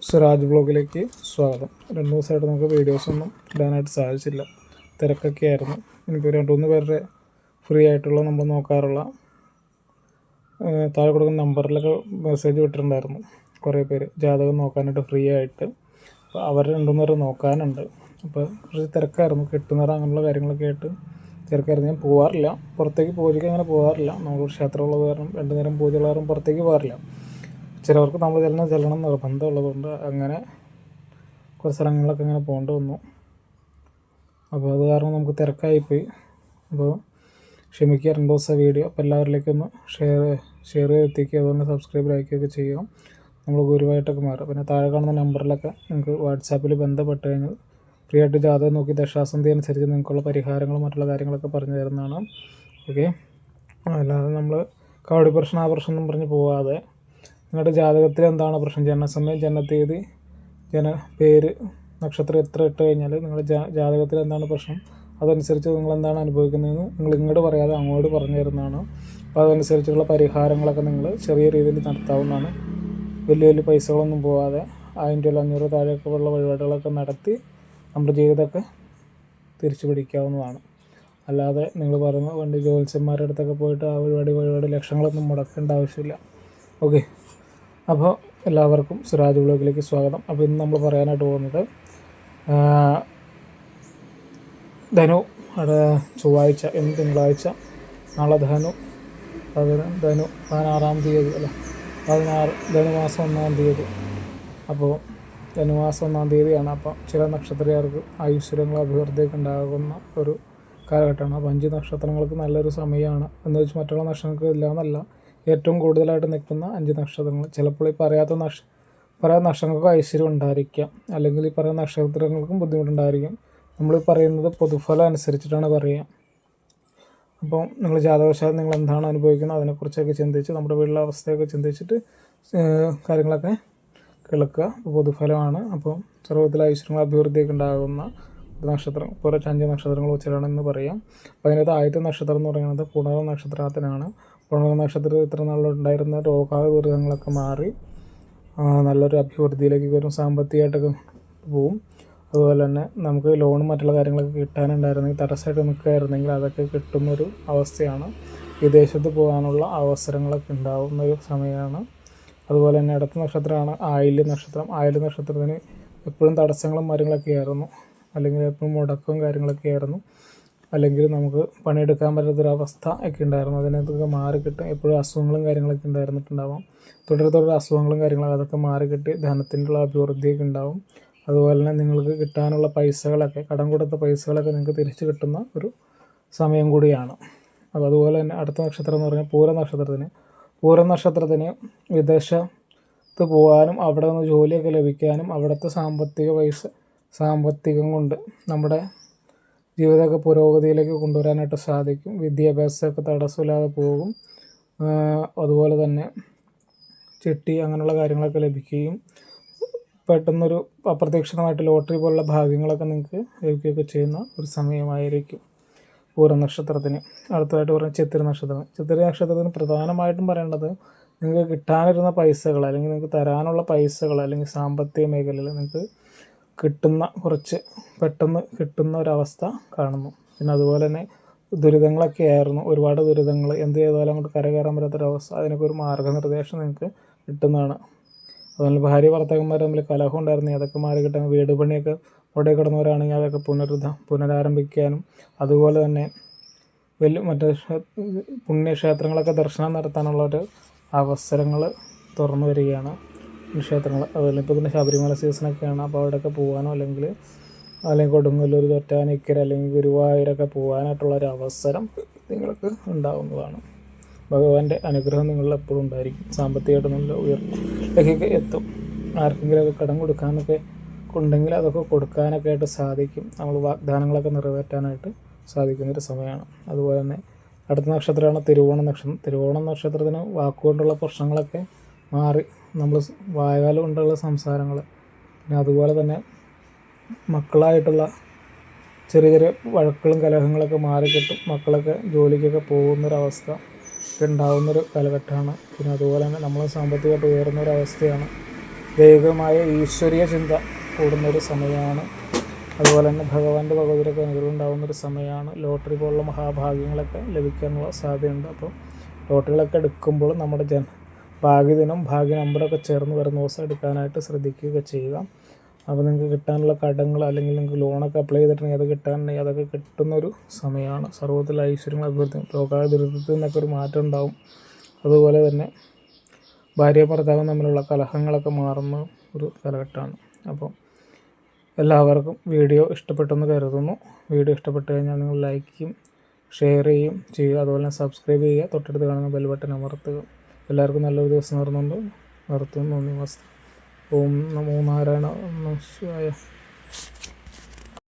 സിറാജ് ബ്ലോഗിലേക്ക് സ്വാഗതം. രണ്ട് ദിവസമായിട്ട് നമുക്ക് വീഡിയോസൊന്നും ഇടാനായിട്ട് സാധിച്ചില്ല. തിരക്കൊക്കെ ആയിരുന്നു. എനിക്ക് രണ്ട് മൂന്ന് പേരുടെ ഫ്രീ ആയിട്ടുള്ള നമ്മൾ നോക്കാറുള്ള താഴെ കൊടുക്കുന്ന നമ്പറിലൊക്കെ മെസ്സേജ് വിട്ടിട്ടുണ്ടായിരുന്നു. കുറേ പേര് ജാതകം നോക്കാനായിട്ട് ഫ്രീ ആയിട്ട്. അപ്പോൾ അവർ രണ്ടുമൂന്ന് പേര് നോക്കാനുണ്ട്. അപ്പോൾ കുറച്ച് തിരക്കായിരുന്നു. കെട്ടുനിറ അങ്ങനെയുള്ള കാര്യങ്ങളൊക്കെ ആയിട്ട് തിരക്കായിരുന്നു. ഞാൻ പോകാറില്ല പുറത്തേക്ക് പൂജയ്ക്ക് അങ്ങനെ പോകാറില്ല നമ്മൾ ക്ഷേത്രമുള്ളത് കാരണം രണ്ടു നേരം പൂജയുള്ള കാരണം പുറത്തേക്ക് പോകാറില്ല ചിലവർക്ക് നമ്മൾ ചെല്ലണം ചെല്ലണം നിർബന്ധമുള്ളതുകൊണ്ട് അങ്ങനെ കുറച്ച് സ്ഥലങ്ങളിലൊക്കെ ഇങ്ങനെ പോകേണ്ടി വന്നു. അപ്പോൾ അത് കാരണം നമുക്ക് തിരക്കായിപ്പോയി. അപ്പോൾ ക്ഷമിക്കുക രണ്ട് ദിവസത്തെ വീഡിയോ. അപ്പോൾ എല്ലാവരിലേക്കും ഒന്ന് ഷെയർ ഷെയർ ചെയ്ത് എത്തിക്കുക. അതുപോലെ സബ്സ്ക്രൈബ് ലൈക്കൊക്കെ ചെയ്യുക. നമ്മൾ ഗുരുവായിട്ടൊക്കെ മാറും പിന്നെ താഴെ കാണുന്ന നമ്പറിലൊക്കെ നിങ്ങൾക്ക് വാട്സാപ്പിൽ ബന്ധപ്പെട്ട് കഴിഞ്ഞാൽ ഫ്രീ ആയിട്ട് ജാതകം നോക്കി ദശാസന്ധി അനുസരിച്ച് നിങ്ങൾക്കുള്ള പരിഹാരങ്ങളും മറ്റുള്ള കാര്യങ്ങളൊക്കെ പറഞ്ഞു തരുന്നതാണ്. ഓക്കെ? അല്ലാതെ നമ്മൾ കാവടി പ്രശ്നം ആ പ്രശ്നം എന്നും പറഞ്ഞ് പോവാതെ നിങ്ങളുടെ ജാതകത്തിൽ എന്താണ് പ്രശ്നം? ജനനസമയം തീയതി ജന പേര് നക്ഷത്രം എത്ര ഇട്ട് കഴിഞ്ഞാൽ നിങ്ങളുടെ ജാ ജാതകത്തിൽ എന്താണ് പ്രശ്നം? അതനുസരിച്ച് നിങ്ങൾ എന്താണ് അനുഭവിക്കുന്നതെന്ന് നിങ്ങൾ ഇങ്ങോട്ട് പറയാതെ അങ്ങോട്ട് പറഞ്ഞു തരുന്നതാണ്. അപ്പോൾ അതനുസരിച്ചുള്ള പരിഹാരങ്ങളൊക്കെ നിങ്ങൾ ചെറിയ രീതിയിൽ നടത്താവുന്നതാണ്. വലിയ വലിയ പൈസകളൊന്നും പോവാതെ ആയിരം രൂപ അഞ്ഞൂറ് താഴെയൊക്കെ ഉള്ള വഴിപാടുകളൊക്കെ നടത്തി നമ്മുടെ ജീവിതമൊക്കെ തിരിച്ചു പിടിക്കാവുന്നതാണ്. അല്ലാതെ നിങ്ങൾ പറയുന്ന പണ്ട് ജ്യോത്സ്യന്മാരുടെ അടുത്തൊക്കെ പോയിട്ട് ആ വഴിപാടി വഴിപാട് ലക്ഷങ്ങളൊന്നും മുടക്കേണ്ട ആവശ്യമില്ല. ഓക്കെ. അപ്പോൾ എല്ലാവർക്കും സുരാജ് വ്ലോഗിലേക്ക് സ്വാഗതം. അപ്പോൾ ഇന്ന് നമ്മൾ പറയാനായിട്ട് പോകുന്നത് ധനു ചൊവ്വാഴ്ച ഇന്ന് തിങ്കളാഴ്ച നാളെ ധനു പതിന ധനു പതിനാറാം തീയതി അല്ല? പതിനാറ് ധനുമാസം ഒന്നാം തീയതി. അപ്പോൾ ധനുമാസം ഒന്നാം തീയതിയാണ്. അപ്പോൾ ചില നക്ഷത്രക്കാർക്ക് ഐശ്വര്യങ്ങൾ അഭിവൃദ്ധിയൊക്കെ ഉണ്ടാകുന്ന ഒരു കാലഘട്ടമാണ്. അപ്പോൾ അഞ്ച് നക്ഷത്രങ്ങൾക്ക് നല്ലൊരു സമയമാണ്. എന്ന് വെച്ച് മറ്റുള്ള നക്ഷത്രങ്ങൾക്ക് ഇല്ല എന്നല്ല ഏറ്റവും കൂടുതലായിട്ട് നിൽക്കുന്ന അഞ്ച് നക്ഷത്രങ്ങൾ. ചിലപ്പോൾ ഈ പറയാത്ത നക്ഷ പറയാത്ത നക്ഷത്രങ്ങൾക്ക് ഐശ്വര്യം ഉണ്ടായിരിക്കാം. അല്ലെങ്കിൽ ഈ പറയുന്ന നക്ഷത്രങ്ങൾക്കും ബുദ്ധിമുട്ടുണ്ടായിരിക്കും. നമ്മൾ പറയുന്നത് പൊതുഫലം അനുസരിച്ചിട്ടാണ് പറയുക. അപ്പോൾ നിങ്ങൾ ജാതകവശാൽ നിങ്ങൾ എന്താണ് അനുഭവിക്കുന്നത് അതിനെക്കുറിച്ചൊക്കെ ചിന്തിച്ച് നമ്മുടെ വീട്ടിലെ അവസ്ഥയൊക്കെ ചിന്തിച്ചിട്ട് കാര്യങ്ങളൊക്കെ അപ്പോൾ പൊതുഫലമാണ്. അപ്പോൾ ചെറുപ്പത്തിൽ ഐശ്വര്യങ്ങൾ അഭിവൃദ്ധിയൊക്കെ ഉണ്ടാകുന്ന ഒരു നക്ഷത്രം. കുറച്ച് അഞ്ച് നക്ഷത്രങ്ങൾ വെച്ചിട്ടാണ് എന്ന് പറയാം. അപ്പോൾ അതിനകത്ത് ആദ്യത്തെ നക്ഷത്രം എന്ന് പറയുന്നത് പുണർ നക്ഷത്രത്തിനാണ് പുണർ നക്ഷത്രത്തിൽ ഇത്ര നാളുണ്ടായിരുന്ന രോഗാദുരിതങ്ങളൊക്കെ മാറി നല്ലൊരു അഭിവൃദ്ധിയിലേക്ക് വരും സാമ്പത്തികമായിട്ടൊക്കെ പോവും. അതുപോലെ തന്നെ നമുക്ക് ലോണും മറ്റുള്ള കാര്യങ്ങളൊക്കെ കിട്ടാനുണ്ടായിരുന്നെങ്കിൽ തടസ്സമായിട്ട് നിൽക്കുകയായിരുന്നെങ്കിൽ അതൊക്കെ കിട്ടുന്നൊരു അവസ്ഥയാണ്. വിദേശത്ത് പോകാനുള്ള അവസരങ്ങളൊക്കെ ഉണ്ടാകുന്ന ഒരു സമയമാണ്. അതുപോലെ തന്നെ അടുത്ത നക്ഷത്രമാണ് ആയില്യ നക്ഷത്രം. ആയില്യ നക്ഷത്രത്തിന് എപ്പോഴും തടസ്സങ്ങളും കാര്യങ്ങളൊക്കെ ആയിരുന്നു. അല്ലെങ്കിൽ എപ്പോഴും മുടക്കവും കാര്യങ്ങളൊക്കെ ആയിരുന്നു. അല്ലെങ്കിൽ നമുക്ക് പണിയെടുക്കാൻ പറ്റാത്തൊരവസ്ഥ ഒക്കെ ഉണ്ടായിരുന്നു. അതിനകത്തൊക്കെ മാറി കിട്ടും. എപ്പോഴും അസുഖങ്ങളും കാര്യങ്ങളൊക്കെ ഉണ്ടായിരുന്നിട്ടുണ്ടാവാം. തുടരെ തുടരെ അസുഖങ്ങളും കാര്യങ്ങളും അതൊക്കെ മാറി കിട്ടി. ധനത്തിന്റെ അഭിവൃദ്ധിയൊക്കെ ഉണ്ടാവും. അതുപോലെ തന്നെ നിങ്ങൾക്ക് കിട്ടാനുള്ള പൈസകളൊക്കെ കടം കൊടുത്ത പൈസകളൊക്കെ നിങ്ങൾക്ക് തിരിച്ചു കിട്ടുന്ന ഒരു സമയം കൂടിയാണ്. അപ്പോൾ അതുപോലെ തന്നെ അടുത്ത നക്ഷത്രം എന്ന് പറഞ്ഞാൽ പൂര നക്ഷത്രത്തിന്. പൂര നക്ഷത്രത്തിന് വിദേശത്ത് പോകാനും അവിടെ നിന്ന് ജോലിയൊക്കെ ലഭിക്കാനും അവിടുത്തെ സാമ്പത്തിക പൈസ സാമ്പത്തികം കൊണ്ട് നമ്മുടെ ജീവിതമൊക്കെ പുരോഗതിയിലേക്ക് കൊണ്ടുവരാനായിട്ട് സാധിക്കും. വിദ്യാഭ്യാസമൊക്കെ തടസ്സമില്ലാതെ പോകും. അതുപോലെ തന്നെ ചിട്ടി അങ്ങനെയുള്ള കാര്യങ്ങളൊക്കെ ലഭിക്കുകയും പെട്ടെന്നൊരു അപ്രതീക്ഷിതമായിട്ട് ലോട്ടറി പോലുള്ള ഭാഗ്യങ്ങളൊക്കെ നിങ്ങൾക്ക് ലഭിക്കുകയൊക്കെ ചെയ്യുന്ന ഒരു സമയമായിരിക്കും പൂരം നക്ഷത്രത്തിന്. അടുത്തതായിട്ട് പറഞ്ഞ ചിത്തിര നക്ഷത്രം. ചിത്തിര നക്ഷത്രത്തിന് പ്രധാനമായിട്ടും പറയേണ്ടത് നിങ്ങൾക്ക് കിട്ടാനിരുന്ന പൈസകൾ അല്ലെങ്കിൽ നിങ്ങൾക്ക് തരാനുള്ള പൈസകൾ അല്ലെങ്കിൽ സാമ്പത്തിക മേഖലയിൽ നിങ്ങൾക്ക് കിട്ടുന്ന കുറച്ച് പെട്ടെന്ന് കിട്ടുന്ന ഒരവസ്ഥ കാണുന്നു. പിന്നെ അതുപോലെ തന്നെ ദുരിതങ്ങളൊക്കെ ആയിരുന്നു. ഒരുപാട് ദുരിതങ്ങൾ എന്ത് ചെയ്താലും അങ്ങോട്ട് കരകയറാൻ പറ്റാത്തൊരവസ്ഥ. അതിനൊക്കെ ഒരു മാർഗനിർദ്ദേശം നിങ്ങൾക്ക് കിട്ടുന്നതാണ്. അതുപോലെ ഭാര്യ ഭർത്താക്കന്മാർ തമ്മിൽ കലഹം ഉണ്ടായിരുന്നു. അതൊക്കെ മാറി കിട്ടാൻ വീട് പണിയൊക്കെ അവിടെ കിടന്നവരാണെങ്കിൽ അതൊക്കെ പുനരുദ്ധ പുനരാരംഭിക്കാനും അതുപോലെ തന്നെ വലിയ മറ്റേ പുണ്യക്ഷേത്രങ്ങളൊക്കെ ദർശനം നടത്താനുള്ള ഒരു അവസരങ്ങൾ തുറന്നു വരികയാണ്. ക്ഷേത്രങ്ങൾ. അതുപോലെ ഇപ്പോൾ പിന്നെ ശബരിമല സീസണൊക്കെയാണ്. അപ്പോൾ അവിടെയൊക്കെ പോകാനോ അല്ലെങ്കിൽ അല്ലെങ്കിൽ കൊടുങ്ങല്ലൂർ തൊറ്റാനിക്കര അല്ലെങ്കിൽ ഗുരുവായൂരൊക്കെ പോകാനായിട്ടുള്ള ഒരു അവസരം നിങ്ങൾക്ക് ഉണ്ടാകുന്നതാണ് ഭഗവാന്റെ അനുഗ്രഹം നിങ്ങളിൽ എപ്പോഴും ഉണ്ടായിരിക്കും. സാമ്പത്തികമായിട്ട് നല്ല ഉയർച്ചയൊക്കെ എത്തും. ആർക്കെങ്കിലുമൊക്കെ കടം കൊടുക്കാനൊക്കെ ഉണ്ടെങ്കിൽ അതൊക്കെ കൊടുക്കാനൊക്കെ ആയിട്ട് സാധിക്കും. നമ്മൾ വാഗ്ദാനങ്ങളൊക്കെ നിറവേറ്റാനായിട്ട് സാധിക്കുന്നൊരു സമയമാണ്. അതുപോലെ തന്നെ അടുത്ത നക്ഷത്രമാണ് തിരുവോണ നക്ഷത്രം തിരുവോണ നക്ഷത്രത്തിന് വാക്കുകൊണ്ടുള്ള പ്രശ്നങ്ങളൊക്കെ മാറി നമ്മൾ വായകാലം കൊണ്ടുള്ള സംസാരങ്ങൾ പിന്നെ അതുപോലെ തന്നെ മക്കളായിട്ടുള്ള ചെറിയ ചെറിയ വഴക്കുകളും കലഹങ്ങളൊക്കെ മാറിക്കിട്ടും മക്കളൊക്കെ ജോലിക്കൊക്കെ പോകുന്നൊരവസ്ഥ ഒക്കെ ഉണ്ടാകുന്നൊരു കാലഘട്ടമാണ്. പിന്നെ അതുപോലെ തന്നെ നമ്മൾ സാമ്പത്തികമായിട്ട് ഉയർന്നൊരവസ്ഥയാണ്. ദൈവികമായ ഈശ്വരീയ ചിന്ത കൂടുന്നൊരു സമയമാണ്. അതുപോലെ തന്നെ ഭഗവാന്റെ ഭഗവതിരൊക്കെ അനുഗ്രഹം ഉണ്ടാകുന്നൊരു സമയമാണ്. ലോട്ടറി പോലുള്ള മഹാഭാഗ്യങ്ങളൊക്കെ ലഭിക്കാനുള്ള സാധ്യതയുണ്ട്. അപ്പോൾ ലോട്ടറികളൊക്കെ എടുക്കുമ്പോൾ നമ്മുടെ ജന ഭാഗ്യദിനം ഭാഗ്യ നമ്പറൊക്കെ ചേർന്ന് വരുന്ന ദിവസം എടുക്കാനായിട്ട് ശ്രദ്ധിക്കുക ചെയ്യുക. അപ്പോൾ നിങ്ങൾക്ക് കിട്ടാനുള്ള കടങ്ങൾ അല്ലെങ്കിൽ നിങ്ങൾക്ക് ലോണൊക്കെ അപ്ലൈ ചെയ്തിട്ടുണ്ടെങ്കിൽ അത് കിട്ടാനുണ്ടെങ്കിൽ അതൊക്കെ കിട്ടുന്നൊരു സമയമാണ്. സർവത്തിൽ ഐശ്വര്യങ്ങൾ അഭിവൃദ്ധി ലോകാ ദുരിതത്തിൽ നിന്നൊക്കെ ഒരു മാറ്റം ഉണ്ടാവും. അതുപോലെ തന്നെ ഭാര്യ ഭർത്താവും തമ്മിലുള്ള കലഹങ്ങളൊക്കെ മാറുന്ന ഒരു കാലഘട്ടമാണ്. അപ്പോൾ എല്ലാവർക്കും വീഡിയോ ഇഷ്ടപ്പെട്ടെന്ന് കരുതുന്നു. വീഡിയോ ഇഷ്ടപ്പെട്ട് കഴിഞ്ഞാൽ നിങ്ങൾ ലൈക്ക് ചെയ്യും ഷെയർ ചെയ്യും ചെയ്യുക. അതുപോലെ തന്നെ സബ്സ്ക്രൈബ് ചെയ്യുക. തൊട്ടടുത്ത് കാണുന്ന ബെൽ ബട്ടൺ അമർത്തുക. എല്ലാവർക്കും നല്ലൊരു ദിവസം നേർന്നുകൊണ്ട് നിർത്തുന്നു നന്ദി മസ്തി ഓം നമോ നാരായണ ശിവായ.